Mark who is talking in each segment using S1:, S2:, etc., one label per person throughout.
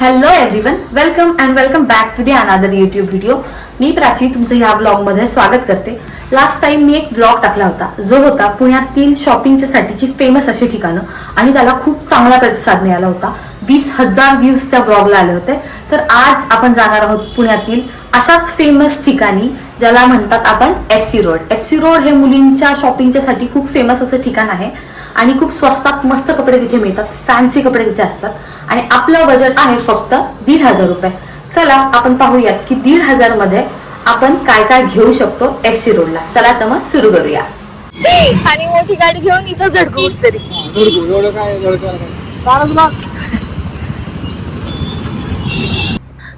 S1: Hello everyone welcome and welcome back to the another YouTube video मी प्राची तुमचं या ब्लॉगमध्ये स्वागत करते. लास्ट टाइम मी एक ब्लॉग टाकला होता. जो होता पुण्यातील शॉपिंगच्या साठीची फेमस अशी ठिकाणं. आणि त्याला खूप चांगला प्रतिसाद मिळाला होता. वीस हजार व्ह्यूज त्या ब्लॉगला आले होते. तर आज आपण जाणार आहोत पुण्यातील अशाच फेमस ठिकाणी ज्याला म्हणतात आपण F C road F C road हे मुलींच्या शॉपिंगच्या साठी खूप फेमस असं ठिकाण आहे. आणि खूप स्वस्तात मस्त कपडे तिथे मिळतात. फॅन्सी कपडे तिथे असतात. आणि आपलं बजेट आहे फक्त दीड हजार रुपये. चला आपण पाहूयात की दीड हजारमध्ये आपण काय काय घेऊ शकतो एफ सी रोडला चला तर मग सुरू करूया.
S2: आणि मोठी गाडी घेऊन इथं झडकू. तरी
S3: एवढं काय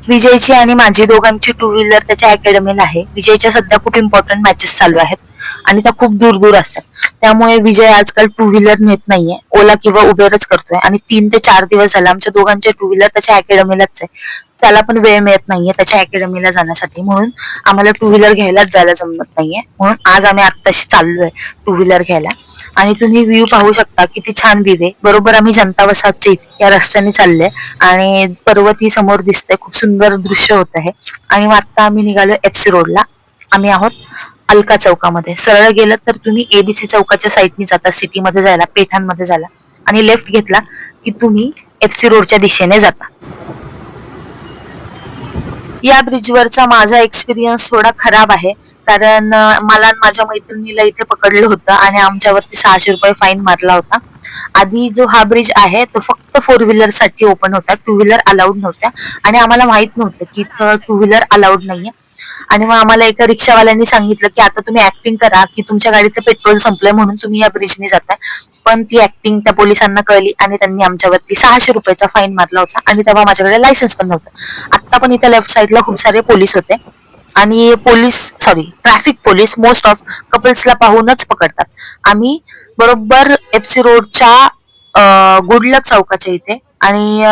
S2: विजयची आणि माझी दोघांची टू व्हीलर त्याच्या अकॅडमीला आहे. विजयच्या सध्या खूप इम्पॉर्टंट मॅचेस चालू आहेत. आणि त्या खूप दूर दूर असतात. त्यामुळे विजय आजकाल टू व्हीलर नेत नाहीये. ओला किंवा उबेरच करतोय. आणि तीन ते चार दिवस झाले आमच्या दोघांच्या टू व्हीलर त्याच्या अकॅडमीलाच आहे त्याला पण वेळ मिळत नाहीये त्याच्या अकॅडमीला जाण्यासाठी. म्हणून आम्हाला टू व्हीलर घ्यायलाच जायला जमत नाहीये. म्हणून आज आम्ही आत्ताशी चाललोय टू व्हीलर घ्यायला. आणि तुम्ही व्ह्यू पाहू शकता किती छान व्ह्यू आहे. बरोबर आम्ही जनता वसाहतच्या इथे या रस्त्याने चालले आणि पर्वत ही समोर दिसते खूप सुंदर दृश्य होत आहे. आणि मग आता आम्ही निघालो एफ सी रोडला आम्ही आहोत. अलका चौकामध्ये. सरळ गेलं तर तुम्ही एबीसी चौकाच्या साईडनी जाता सिटीमध्ये जायला पेठांमध्ये जायला. आणि लेफ्ट घेतला की तुम्ही एफ सी रोडच्या दिशेने जाता. या ब्रिजवरचा माझा एक्सपिरियन्स थोडा खराब आहे. कारण मला माझ्या मैत्रिणीला इथे पकडलं होतं आणि आमच्यावरती सहाशे रुपये फाईन मारला होता. आधी जो हा ब्रिज आहे तो फक्त फोर व्हीलरसाठी ओपन होता. टू व्हीलर अलाउड नव्हत्या. आणि आम्हाला माहीत नव्हतं की इथं टू व्हीलर अलाउड नाहीये. आणि मग आम्हाला एका रिक्षावाल्यांनी सांगितलं की आता तुम्ही ऍक्टिंग करा की तुमच्या गाडीचं पेट्रोल संपलंय म्हणून तुम्ही या ब्रिजने जाताय. पण ती ऍक्टिंग त्या पोलिसांना कळली आणि त्यांनी आमच्यावरती सहाशे रुपयाचा फाईन मारला होता आणि तेव्हा माझ्याकडे लायसन्स पण नव्हतं. आता पण इथे लेफ्ट साईडला खूप सारे पोलीस होते आणि police sorry traffic police most of कपल्सला पाहूनच पकडतात. आम्ही बरोबर एफ सी रोडच्या गुडलक चौकाच्या इथे आणि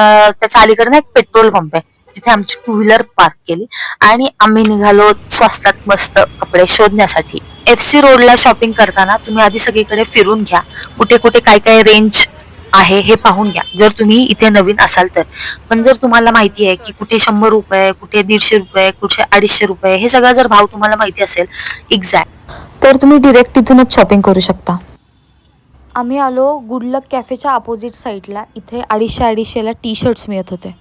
S2: त्याच्या अलीकडे ना एक पेट्रोल पंप आहे. तिथे आमची टू व्हीलर पार्क केली. आणि आम्ही निघालो स्वस्तात मस्त कपडे शोधण्यासाठी. एफ सी रोडला शॉपिंग करताना तुम्ही आधी सगळीकडे फिरून घ्या. कुठे कुठे काय काय रेंज आहे हे पाहून घ्या. जर तुम्ही इथे नवीन असाल तर. पण जर तुम्हाला माहिती आहे की कुठे शंभर रुपये कुठे दीडशे रुपये कुठे अडीचशे रुपये हे सगळं जर भाव तुम्हाला माहिती असेल एक्झॅक्ट
S1: तर तुम्ही डिरेक्ट तिथूनच शॉपिंग करू शकता. आम्ही आलो गुडलक कॅफेच्या अपोजिट साईडला इथे अडीचशे अडीचशेला टी शर्ट्स मिळत होते.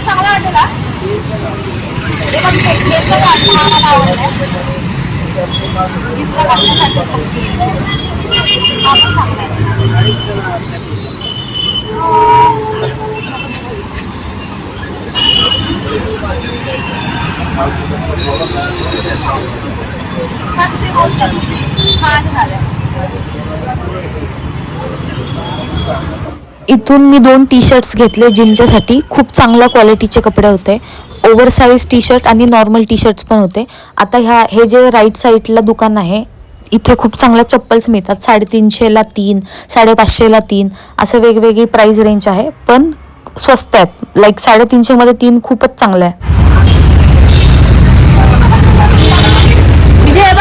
S1: चांगला वाटेला मला आवडलं इथला आपण चांगला इथून मी दोन टी शर्ट्स घेतले जिमच्यासाठी. खूप चांगल्या क्वालिटीचे कपडे होते. ओव्हर साईज टी शर्ट आणि नॉर्मल टी शर्ट्स पण होते. आता ह्या हे जे राईट साईडला दुकान आहे इथे खूप चांगल्या चप्पल्स मिळतात. साडेतीनशेला तीन साडेपाचशेला तीन असं वेगवेगळी प्राइस रेंज आहे. पण स्वस्त आहेत. लाईक साडेतीनशेमध्ये तीन खूपच चांगलं आहे
S2: विजय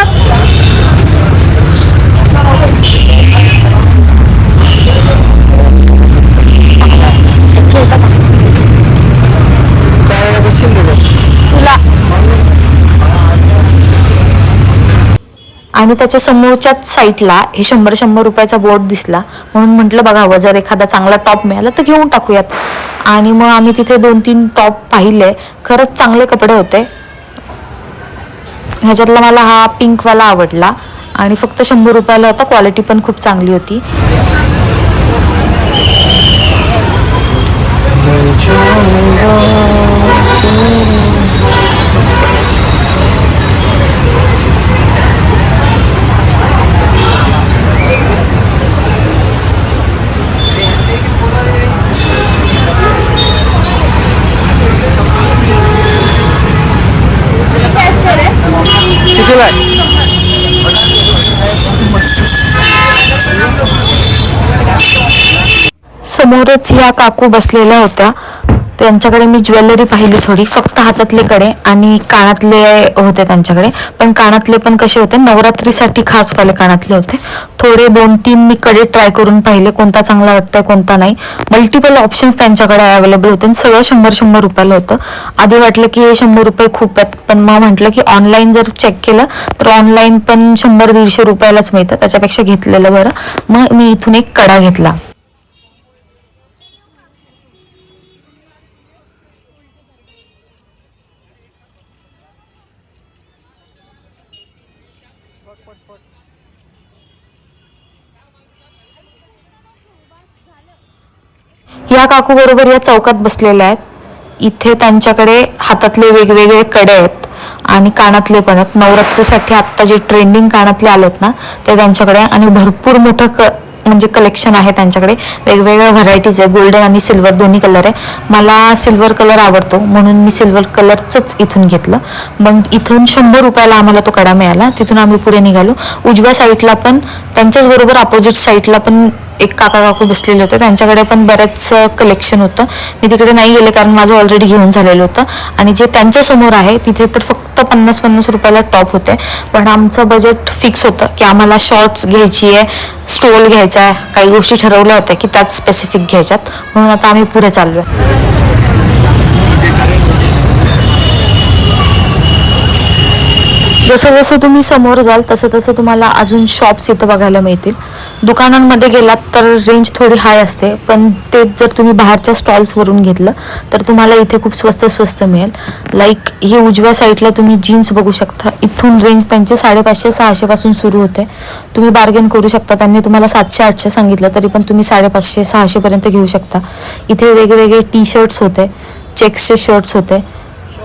S1: आणि त्याच्या समोरच्याच साईडला हे शंभर शंभर रुपयाचा बोर्ड दिसला. म्हणून म्हटलं बघावं जर एखादा चांगला टॉप मिळाला तर घेऊन टाकूयात. आणि मग आम्ही तिथे दोन तीन टॉप पाहिले. खरंच चांगले कपडे होते. ह्याच्यातला मला हा पिंकवाला आवडला. आणि फक्त शंभर रुपयाला होता. क्वालिटी पण खूप चांगली होती. समोरच या काकू बसलेल्या होत्या. त्यांच्याकडे मी ज्वेलरी पाहिली थोडी फक्त हातातले कडे आणि कानातले होते त्यांच्याकडे. पण कानातले पण कसे होते नवरात्रीसाठी खास वाले कानातले होते. थोडे दोन तीन मी कडे ट्राय करून पाहिले कोणता चांगला वाटतंय कोणता नाही. मल्टिपल ऑप्शन्स त्यांच्याकडे अवेलेबल होते आणि सगळं शंभर शंभर रुपयाला होतं. आधी वाटलं की हे शंभर रुपये खूप आहेत पण मग म्हटलं की ऑनलाईन जर चेक केलं तर ऑनलाईन पण शंभर दीडशे रुपयालाच मिळतं त्याच्यापेक्षा घेतलेलं बरं. मग मी इथून एक कडा घेतला. या काकू बरोबर या चौकात बसलेल्या आहेत. इथे त्यांच्याकडे हातातले वेगवेगळे कडे आहेत आणि कानातले पण आहेत. नवरात्रीसाठी आत्ता जे ट्रेंडिंग कानातले आलेत ना ते त्यांच्याकडे आणि भरपूर मोठं क म्हणजे कलेक्शन आहे त्यांच्याकडे. वेगवेगळ्या व्हरायटीज आहे गोल्डन आणि सिल्वर दोन्ही कलर आहे. मला सिल्वर कलर आवडतो म्हणून मी सिल्वर कलरचंच इथून घेतलं. मग इथून शंभर रुपयाला आम्हाला तो कडा मिळाला. तिथून आम्ही पुढे निघालो. उजव्या साईडला पण त्यांच्याच बरोबर अपोजिट साईडला पण एक काका काकू बसलेले होते. त्यांच्याकडे पण बरेच कलेक्शन होतं. मी तिकडे नाही गेले कारण माझं ऑलरेडी घेऊन झालेलं होतं. आणि जे त्यांच्यासमोर आहे तिथे तर फक्त पन्नास पन्नास रुपयाला टॉप होते. पण आमचं बजेट फिक्स होतं की आम्हाला शॉर्ट्स घ्यायची आहे स्टोल घ्यायचा आहे. काही गोष्टी ठरवल्या होत्या की त्याच स्पेसिफिक घ्यायच्यात. म्हणून आता आम्ही पुढे चाललोय. जसं जसं तुम्ही समोर जाल तसं तसं तुम्हाला अजून शॉप्स इथं बघायला मिळतील. दुकानांमध्ये गेलात तर रेंज थोडी हाय असते पण ते जर तुम्ही बाहेरच्या स्टॉल्सवरून घेतलं तर तुम्हाला इथे खूप स्वस्त स्वस्त मिळेल. लाईक हे उजव्या साईडला तुम्ही जीन्स बघू शकता. इथून रेंज त्यांचे साडेपाचशे सहाशेपासून सुरू होते. तुम्ही बार्गेन करू शकता. त्यांनी तुम्हाला सातशे आठशे सांगितलं तरी पण तुम्ही साडेपाचशे सहाशेपर्यंत घेऊ शकता. इथे वेगवेगळे टी शर्ट्स होते चेक्सचे शर्ट्स होते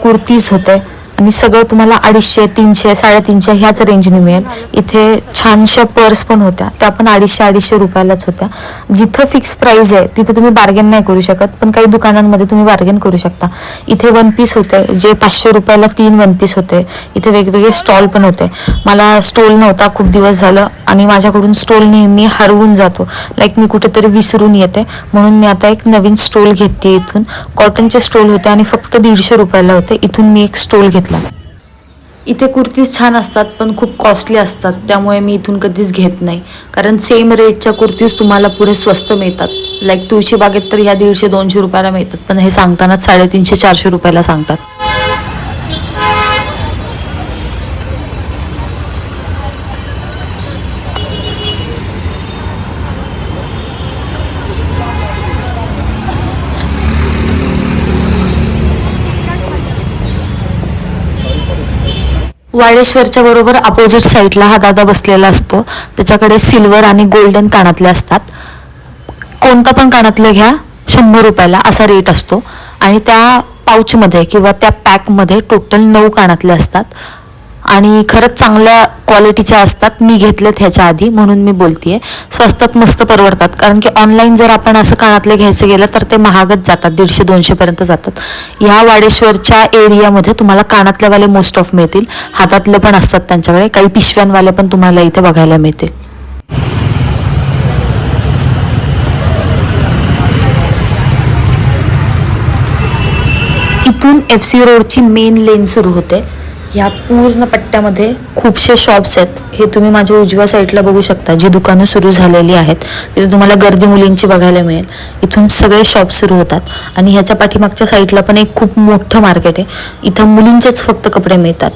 S1: कुर्तीज होते. आणि सगळं तुम्हाला अडीचशे तीनशे साडेतीनशे ह्याच रेंजने मिळेल. इथे छानशा पर्स पण होत्या. त्या पण अडीचशे अडीचशे रुपयालाच होत्या. जिथं फिक्स प्राइस आहे तिथे तुम्ही बार्गेन नाही करू शकत पण काही दुकानांमध्ये तुम्ही बार्गेन करू शकता. इथे वन पीस होते जे पाचशे रुपयाला तीन वन पीस होते. इथे वेगवेगळे स्टॉल पण होते. मला स्टॉल नव्हता खूप दिवस झालं. आणि माझ्याकडून स्टॉल नेहमी हरवून जातो. लाईक मी कुठेतरी विसरून येते. म्हणून मी आता एक नवीन स्टॉल घेते इथून. कॉटनचे स्टॉल होते आणि फक्त दीडशे रुपयाला होते. इथून मी एक स्टॉल घेते घेतला इथे कुर्तीज छान असतात पण खूप कॉस्टली असतात. त्यामुळे मी इथून कधीच घेत नाही. कारण सेम रेटच्या कुर्तीज तुम्हाला पुढे स्वस्त मिळतात. लाईक तुळशी बागेत तर ह्या दीडशे दोनशे रुपयाला मिळतात. पण हे सांगतानाच साडेतीनशे चारशे रुपयाला सांगतात. वाडेश्वरच्या बरोबर अपोजिट साईडला हा दादा बसलेला असतो. त्याच्याकडे सिल्वर आणि गोल्डन कानातले असतात. कोणता पण कानातलं घ्या शंभर रुपयाला असा रेट असतो. आणि त्या पाऊचमध्ये किंवा त्या पॅकमध्ये टोटल नऊ कानातले असतात. आणि खरंच चांगल्या क्वालिटीच्या असतात. मी घेतलेत ह्याच्या आधी म्हणून मी बोलतेय. स्वस्तात मस्त परवडतात. कारण की ऑनलाईन जर आपण असं कानातले घ्यायचं गेलं तर ते महागच जातात. दीडशे दोनशे पर्यंत जातात. ह्या वाडेश्वरच्या एरियामध्ये तुम्हाला कानातल्यावाले मोस्ट ऑफ मिळतील. हातातले पण असतात त्यांच्याकडे. काही पिशव्यांवाले पण तुम्हाला इथे बघायला मिळतील. इथून एफ सी रोडची मेन लेन सुरू होते. ह्या पूर्ण पट्ट्यामध्ये खूपसे शॉप्स आहेत. हे तुम्ही माझ्या उजव्या साईडला बघू शकता जी दुकानं सुरू झालेली आहेत. तिथे तुम्हाला गर्दी मुलींची बघायला मिळेल. इथून सगळे शॉप सुरू होतात. आणि ह्याच्या पाठीमागच्या साईडला पण एक खूप मोठं मार्केट आहे. इथं मुलींचेच फक्त कपडे मिळतात.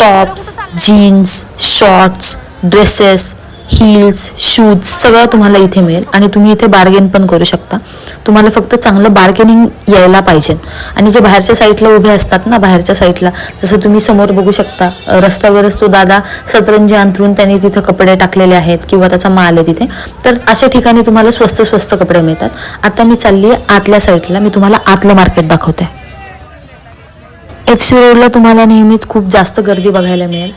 S1: Tops jeans shorts dresses heels shoes सगळं तुम्हाला इथे मिळेल आणि तुम्ही इथे बार्गेन पण करू शकता. तुम्हाला फक्त चांगलं बार्गेनिंग यायला पाहिजे. आणि जे बाहेरच्या साईडला उभे असतात ना बाहेरच्या साईडला जसं तुम्ही समोर बघू शकता रस्त्यावरच तो दादा सतरंजी अंथरून त्यांनी तिथं कपडे टाकलेले आहेत किंवा त्याचा माल आहे तिथे. तर अशा ठिकाणी तुम्हाला स्वस्त स्वस्त कपडे मिळतात. आता मी चालली आहे आतल्या साईडला मी तुम्हाला आतलं मार्केट दाखवते. एफ सी रोडला तुम्हाला नेहमीच खूप जास्त गर्दी बघायला मिळेल.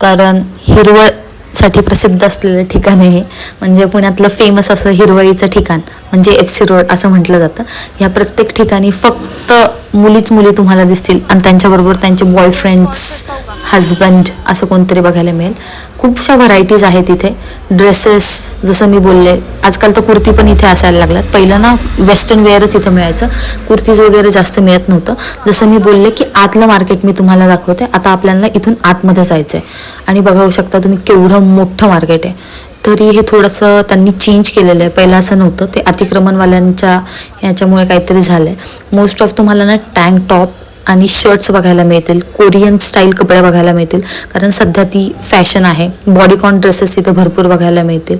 S1: कारण हिरवळ साठी प्रसिद्ध असलेलं ठिकाण आहे हे. म्हणजे पुण्यातलं फेमस असं हिरवळीचं ठिकाण म्हणजे एफ सी रोड असं म्हटलं जातं ह्या प्रत्येक ठिकाणी फक्त मुलीच मुली तुम्हाला दिसतील आणि त्यांच्याबरोबर त्यांचे बॉयफ्रेंड्स हजबंड असं कोणतरी बघायला मिळेल. खूपशा व्हरायटीज आहेत इथे. ड्रेसेस जसं मी बोलले आजकाल तर कुर्ती पण इथे असायला लागल्यात. पहिलं ना वेस्टर्न वेअरच इथं मिळायचं. कुर्तीज वगैरे जास्त मिळत नव्हतं. जसं मी बोलले की आतलं मार्केट मी तुम्हाला दाखवते. आता आपल्याला इथून आतमध्ये जायचं आहे आणि बघाऊ शकता तुम्ही केवढं मोठं मार्केट आहे. तरी हे थोडंसं त्यांनी चेंज केलेलं आहे. पहिलं असं नव्हतं. ते अतिक्रमणवाल्यांच्या ह्याच्यामुळे काहीतरी झालं आहे मोस्ट ऑफ तुम्हाला ना टँक टॉप आणि शर्ट्स बघायला मिळतील. कोरियन स्टाईल कपडे बघायला मिळतील. कारण सध्या ती फॅशन आहे. बॉडीकॉन ड्रेसेस इथं भरपूर बघायला मिळतील.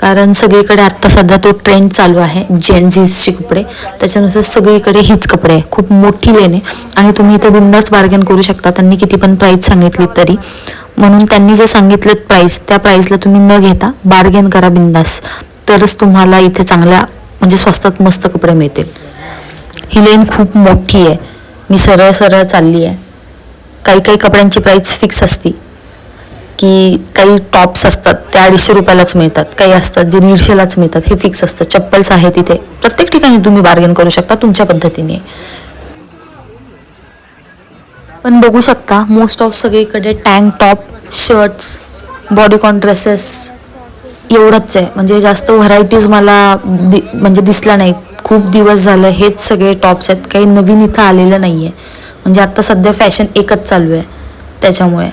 S1: कारण सगळीकडे आत्ता सध्या तो ट्रेंड चालू आहे. जेनझीजचे कपडे. त्याच्यानुसार सगळीकडे हीच कपडे आहे. खूप मोठी लेन आहे. आणि तुम्ही इथे बिंदास बार्गेन करू शकता. त्यांनी किती पण प्राईस सांगितली तरी. म्हणून त्यांनी जे सांगितलं प्राईस त्या प्राईसला तुम्ही न घेता बार्गेन करा बिंदास. तरच तुम्हाला इथे चांगल्या म्हणजे स्वस्तात मस्त कपडे मिळतील. ही लेन खूप मोठी आहे. मी सरळ सरळ चालली आहे. काही काही कपड्यांची प्राईस फिक्स असती. की काही टॉप्स असतात ते अडीचशे रुपयालाच मिळतात. काही असतात जे दीडशेलाच मिळतात हे फिक्स असतं. चप्पल्स आहेत तिथे प्रत्येक ठिकाणी तुम्ही बार्गेन करू शकता तुमच्या पद्धतीने. पण बघू शकता मोस्ट ऑफ सगळीकडे tank top shirts bodycon dresses एवढंच आहे. म्हणजे जास्त व्हरायटीज मला दि म्हणजे दिसल्या नाही. खूप दिवस झालं हेच सगळे टॉप्स आहेत. काही नवीन इथं आलेलं नाही आहे म्हणजे आत्ता सध्या फॅशन एकच चालू आहे त्याच्यामुळे.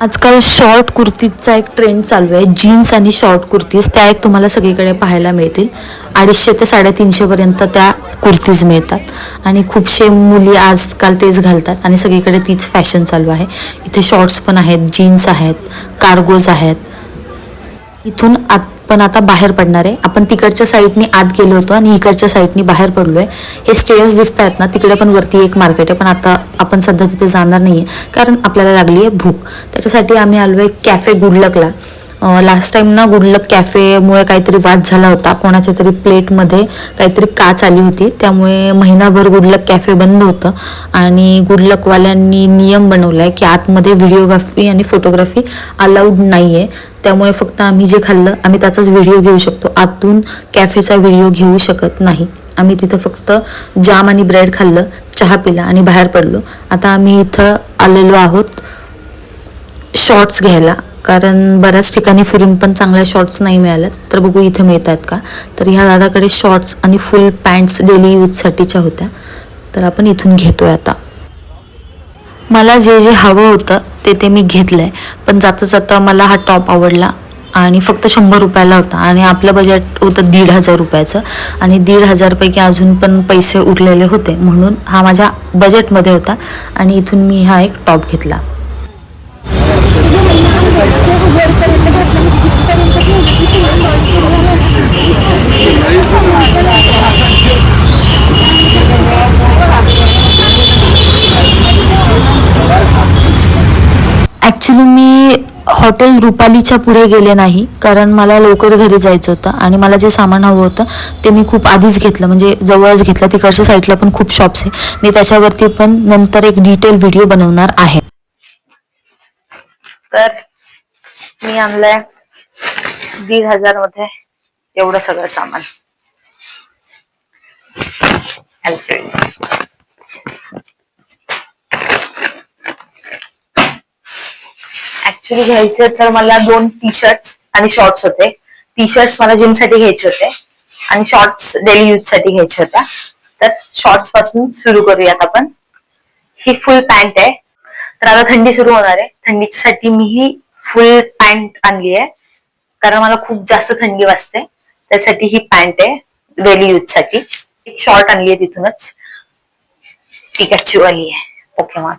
S1: आजकाल शॉर्ट कुर्तीचा एक ट्रेंड चालू आहे. जीन्स आणि शॉर्ट कुर्तीज त्या एक तुम्हाला सगळीकडे पाहायला मिळतील. अडीचशे ते साडेतीनशेपर्यंत त्या कुर्तीज मिळतात. आणि खूपशे मुली आजकाल तेच घालतात आणि सगळीकडे तीच फॅशन चालू आहे. इथे शॉर्ट्स पण आहेत जीन्स आहेत कार्गोज आहेत. इथून आत पण आता बाहेर पडणार आहे. आपण तिकडच्या साईडनी आत गेलो होतो आणि इकडच्या साईडनी बाहेर पडलोय. हे स्टेअर्स दिसत आहेत ना तिकडे पण वरती एक मार्केट आहे पण आता आपण सध्या तिथे जाणार नाहीये. कारण आपल्याला लागली आहे भूक. त्याच्यासाठी आम्ही आलोय कॅफे गुडलकला. लास्ट टाइम ना गुडलक कॅफेमुळे काहीतरी वाद झाला होता. कोणाच्या तरी प्लेटमध्ये काहीतरी काच आली होती. त्यामुळे महिनाभर गुडलक कॅफे बंद होतं. आणि गुडलकवाल्यांनी नियम बनवलाय की आतमध्ये व्हिडिओग्राफी आणि फोटोग्राफी अलाउड नाही आहे त्यामुळे फक्त आम्ही जे खाल्लं आम्ही त्याचाच व्हिडिओ घेऊ शकतो. आतून कॅफेचा व्हिडिओ घेऊ शकत नाही. आम्ही तिथं फक्त जाम आणि ब्रेड खाल्लं चहा पिला आणि बाहेर पडलो. आता आम्ही इथं आलेलो आहोत. शॉर्ट्स घ्यायला. कारण बऱ्याच ठिकाणी फिरून पण चांगल्या शॉर्ट्स नाही मिळाल्यात. तर बघू इथे मिळत आहेत का? तर ह्या दादाकडे शॉर्ट्स आणि फुल पॅन्ट्स डेली यूजसाठीच्या होत्या. तर आपण इथून घेतोय आता. मला जे जे हवं होतं ते ते मी घेतलंय. पण जाता जाता मला हा टॉप आवडला आणि फक्त शंभर रुपयाला होता आणि आपलं बजेट होतं दीड हजार रुपयाचं. आणि दीड हजारपैकी अजून पण पैसे उरलेले होते. म्हणून हा माझ्या बजेटमध्ये होता आणि इथून मी हा एक टॉप घेतला. ॲक्च्युली मी हॉटेल रुपालीच्या पुढे गेले नाही कारण मला लवकर घरी जायचं होतं आणि मला जे सामान हवं होतं ते मी खूप आधीच घेतलं. म्हणजे जवळच घेतलं. तिकडच्या साईडला पण खूप शॉप्स आहे. मी त्याच्यावरती पण नंतर एक डिटेल व्हिडिओ बनवणार आहे. तर मी आणलंय दीड हजारमध्ये एवढं सगळं सामान. ऍक्च्युली घ्यायचे तर मला दोन टी शर्ट्स आणि शॉर्ट्स होते. टी शर्ट्स मला जिमसाठी घ्यायचे होते आणि शॉर्ट्स डेली यूजसाठी घ्यायचे होत्या तर शॉर्ट्सपासून सुरू करूयात आपण. ही फुल पॅन्ट आहे. तर आता थंडी सुरू होणार आहे. थंडीसाठी मी ही फुल पॅन्ट आणली आहे कारण मला खूप जास्त थंडी वाजते. त्यासाठी ही पॅन्ट आहे डेली यूजसाठी. एक शॉर्ट आणली आहे तिथूनच. पिकाची आली आहे ओके मग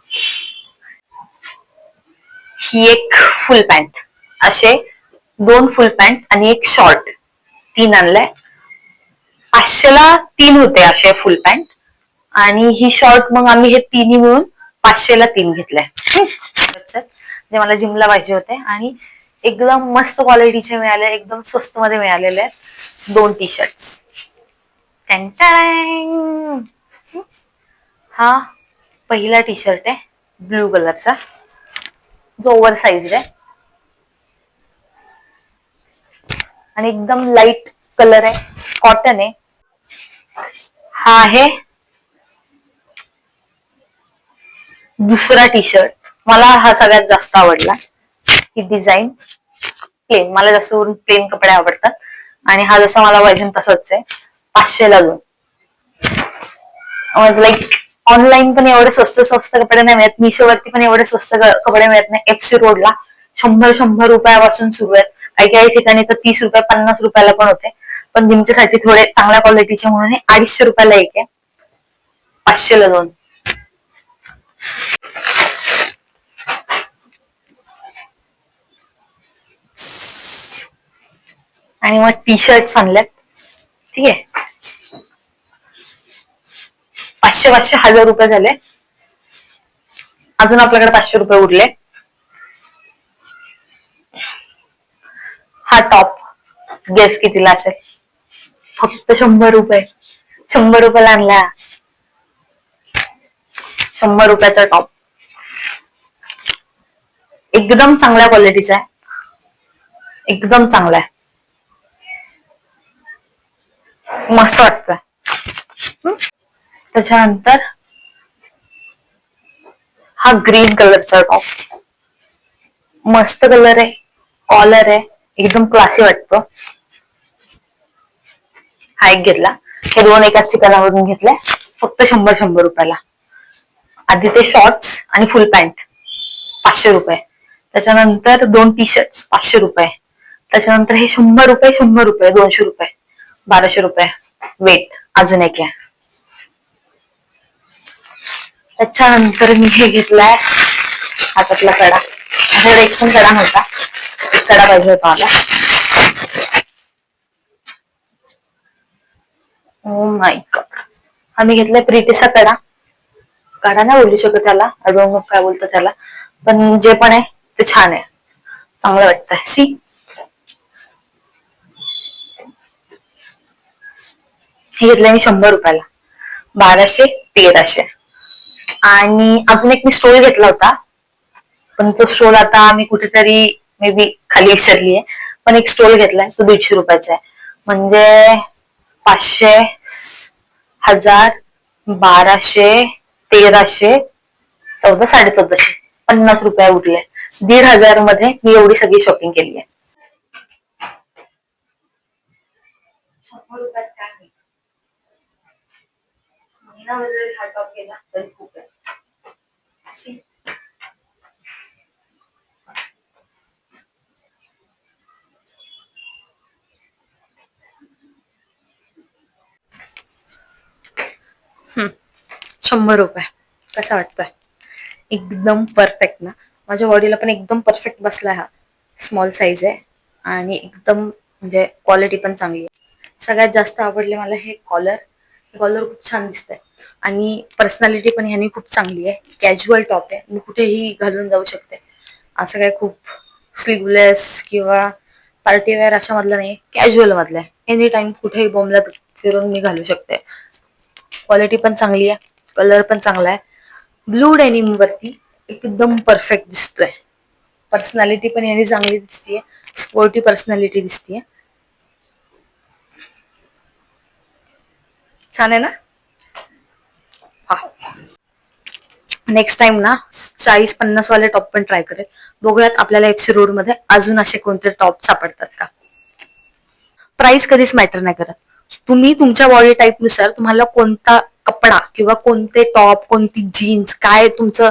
S1: ही एक फुल पॅन्ट असे दोन फुल पॅन्ट आणि एक शॉर्ट तीन आणलाय. पाचशेला तीन होते असे फुल पॅन्ट आणि ही शॉर्ट मग आम्ही हे तिन्ही मिळून पाचशेला तीन घेतलंय. जे मला जिमला पाहिजे होते. आणि एकदम मस्त क्वालिटीचे मिळाले एकदम स्वस्त मध्ये मिळालेले आहेत दोन टी शर्ट हा पहिला टी शर्ट आहे ब्लू कलरचा जो ओव्हर साईज आहे आणि एकदम लाइट कलर आहे कॉटन आहे.
S2: हा आहे. दुसरा टी शर्ट मला हा सगळ्यात जास्त आवडला. ही डिझाईन प्लेन मला जास्त करून प्लेन कपडे आवडतात. आणि हा जसा मला पाहिजे तसाच आहे. पाचशेला दोन. लाईक ऑनलाईन पण एवढे स्वस्त स्वस्त कपडे नाही मिळत. मिशोवरती पण एवढे स्वस्त कपडे मिळत नाही. एफ सी रोडला शंभर शंभर रुपयापासून सुरू आहेत. काही काही ठिकाणी तर तीस रुपये पन्नास रुपयाला पण होते. पण जिमच्यासाठी थोडे चांगल्या क्वालिटीचे म्हणून हे अडीचशे रुपयाला एक आहे. पाचशेला दोन. आणि मग टी शर्ट आणल्यात. ठीक आहे. पाचशे पाचशे हजार रुपये झाले. अजून आपल्याकडे पाचशे रुपये उरले. हा टॉप गेस कितीला असेल? फक्त शंभर रुपये. शंभर रुपयाला आणला. शंभर रुपयाचा टॉप एकदम चांगल्या क्वालिटीचा आहे. एकदम चांगला आहे. मस्त वाटतोय. त्याच्यानंतर हा ग्रीन कलरचा टॉप मस्त कलर आहे कॉलर आहे एकदम क्लासी वाटतो. हा एक घेतला. हे दोन एकाच ठिकाणावरून घेतलाय. फक्त शंभर शंभर रुपयाला. आधी ते शॉर्ट्स आणि फुल पॅन्ट पाचशे रुपये. त्याच्यानंतर दोन टी शर्ट पाचशे रुपये. त्याच्यानंतर हे शंभर रुपये शंभर रुपये दोनशे रुपये बाराशे रुपये. वेट अजून एक आहे. त्याच्यानंतर मी हे घेतलाय हातातला कडा. माझ्याकडे एक पण कडा नव्हता. कडा पाहिजे होता मला. Oh ओ माय गॉड आम्ही घेतलाय प्रिटीचा कडा. कडा नाही बोलू शकत त्याला. अडवणूक काय बोलतो त्याला. पण जे पण आहे ते छान आहे. चांगलं वाटतंय. सी हे घेतलंय मी शंभर रुपयाला. बाराशे तेराशे. आणि अजून एक मी स्टोल घेतला होता. पण तो स्टोल आता मी कुठेतरी मे बी खाली विसरली आहे पण एक स्टोल घेतलाय तो दीडशे रुपयाचा आहे. म्हणजे पाचशे हजार बाराशे तेराशे चौदा साडे चौदाशे पन्नास रुपये उरले दीड हजारमध्ये मी एवढी सगळी शॉपिंग केली आहे शंभर रुपयात काय नाही महिनाभर जरी हा केला तरी खूप आहे शंभर रुपये. कसा वाटतंय? एकदम परफेक्ट ना. माझ्या बॉडीला पण एकदम परफेक्ट बसला हा. स्मॉल साईज आहे. आणि एकदम म्हणजे क्वालिटी पण चांगली आहे. सगळ्यात जास्त आवडले मला हे कॉलर हे कॉलर खूप छान दिसतंय. आणि पर्सनॅलिटी पण ह्यानी खूप चांगली आहे. कॅज्युअल टॉप आहे. मी कुठेही घालून जाऊ शकते. असं काय खूप स्लीवलेस किंवा पार्टीवेअर अशा मधलं नाही. कॅज्युअल मधलं आहे. एनी टाइम कुठेही बॉम्बला फिरून मी घालू शकते. क्वालिटी पण चांगली आहे. कलर पण चांगला आहे. ब्लू डेनिम वरती एकदम परफेक्ट दिसतोय. पर्सनॅलिटी पण याने चांगली दिसतीये. स्पोर्टी पर्सनॅलिटी दिसतीये. छान आहे ना? नेक्स्ट टाइम ना चाळीस पन्नास वाले टॉप पण ट्राय करेल. बघूयात आपल्याला एफसी रोडमध्ये अजून असे कोणते टॉप सापडतात का? प्राइस कधीच मॅटर नाही करत. तुम्ही तुमच्या बॉडी टाईपनुसार तुम्हाला कोणता कपडा किंवा कोणते टॉप कोणती जीन्स काय तुमचं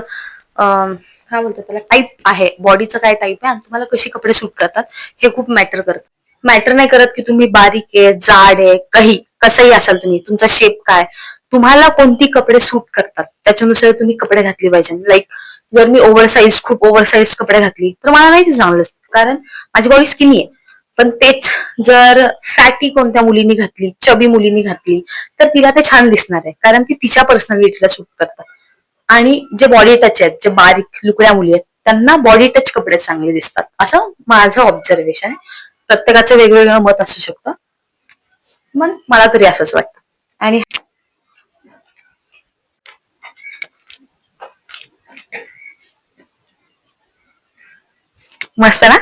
S2: काय बोलतात त्याला टाईप आहे. बॉडीचं काय टाईप आहे आणि तुम्हाला कशी कपडे सूट करतात हे खूप मॅटर करत. मॅटर नाही करत की तुम्ही बारीक आहे जाड आहे काही कसंही असाल तुम्ही तुमचा शेप काय तुम्हाला कोणती कपडे सूट करतात? त्याच्यानुसार तुम्ही कपडे घातले पाहिजे. लाईक जर मी ओव्हरसाईज खूप ओव्हरसाईज कपडे घातली तर मला नाही ते चांगलं कारण माझी बॉडी स्किनी आहे. पण तेच जर फॅटी कोणत्या मुलीने घातली चबी मुलींनी घातली तर तिला ते छान दिसणार आहे. कारण ती तिच्या पर्सनॅलिटीला सूट करतात. आणि जे बॉडी टच आहेत जे बारीक लुकड्या मुली आहेत त्यांना बॉडी टच कपडे चांगले दिसतात. असं माझं ऑब्झर्वेशन आहे. प्रत्येकाचं वेगवेगळं मत असू शकतं. पण मला तरी असंच वाटतं. आणि मस्त ना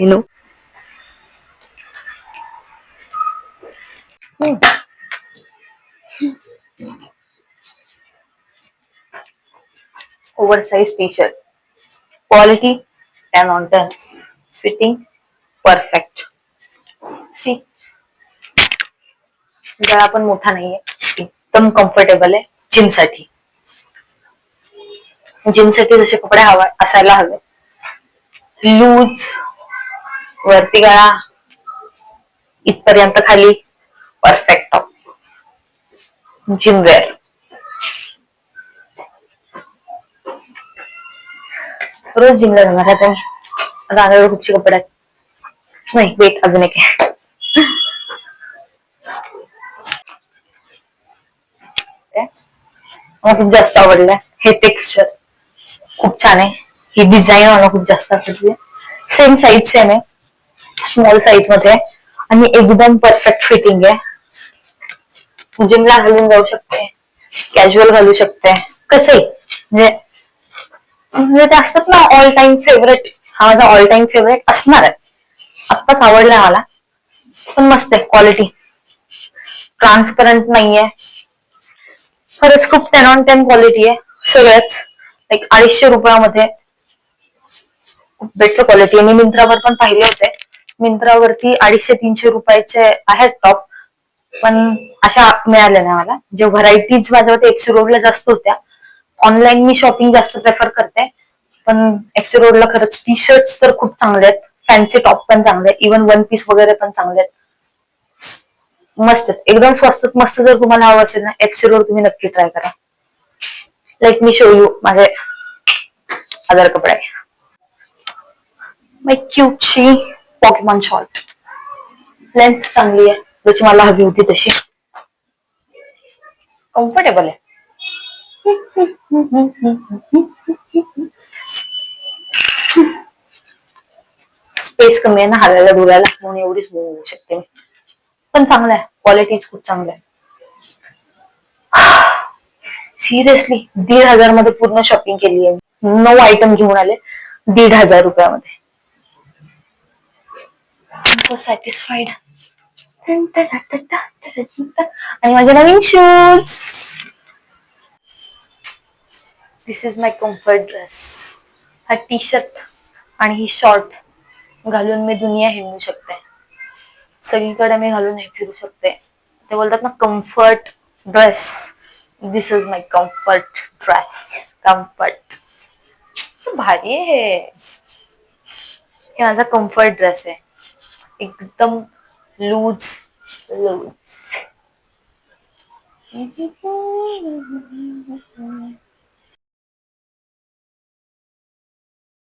S2: Eno over size T shirt quality ten on ten fitting perfect C गळा पण मोठा नाहीये एकदम कम्फर्टेबल आहे जिमसाठी जिमसाठी जसे कपडे हवे असायला हवे। लूज वरती गळा. इथपर्यंत खाली. परफेक्ट टॉप जिमवेअर रोज जिमला जाणार आता मी रांगावर कुठचे कपडे आहेत. नाही वेट अजून एक आहे. मला खूप जास्त आवडलंय. हे टेक्स्चर खूप छान आहे. ही डिझाईन मला खूप जास्त आवडली सेम साईज सेम आहे. स्मॉल साईजमध्ये आणि एकदम परफेक्ट फिटिंग आहे. जिमला घालून जाऊ शकते. कॅज्युअल घालू शकते. कसंही म्हणजे म्हणजे ते असतात ना ऑल टाइम फेवरेट हा माझा ऑल टाइम फेवरेट असणार आहे. आत्ताच आवडला मला. पण मस्त आहे क्वालिटी ट्रान्सपरंट नाहीये. खरंच खूप टेन ऑन टेन क्वालिटी आहे. सगळ्याच. लाईक अडीचशे रुपयामध्ये. बेटर क्वालिटी मी मिंत्रावर पण पाहिले होते. मिंत्रावरती अडीचशे तीनशे रुपयाचे आहेत टॉप पण अशा मिळाल्या नाही मला. जे व्हरायटीज माझ्यावरती एकशे रोडला जास्त होत्या. ऑनलाईन मी शॉपिंग जास्त प्रेफर करते. पण एकशे रोडला खरंच टी शर्ट्स तर खूप चांगले आहेत. फॅन्सी टॉप पण चांगले आहेत. इव्हन वन पीस वगैरे पण चांगले आहेत. मस्त एकदम स्वस्त मस्त जर तुम्हाला हवं असेल ना एफसी रोड तुम्ही नक्की ट्राय करा. लाईक मी शो यू माझे अदर कपडे. क्यूटची पॉकेमॉन शॉर्ट लेंथ चांगली आहे. जशी मला हवी होती तशी. कम्फर्टेबल आहे. स्पेस कमी आहे ना हालायला डोळ्याला म्हणून एवढीच होऊ शकते मी. पण चांगलं आहे. क्वालिटीज खूप चांगलं आहे. सिरियसली दीड हजारमध्ये पूर्ण शॉपिंग केली आहे नऊ आयटम घेऊन आले. दीड हजार रुपयामध्ये. सो सॅटिस्फाईड आणि माझे नवीन shoes this is my comfort dress हा टी शर्ट आणि ही शॉर्ट घालून मी दुनिया हिंडू शकते. सगळीकडे मी घालून हे फिरू शकते. ते बोलतात ना comfort dress this is my comfort dress comfort भारी आहे. हे हे माझा कम्फर्ट ड्रेस आहे. एकदम लूज लूज.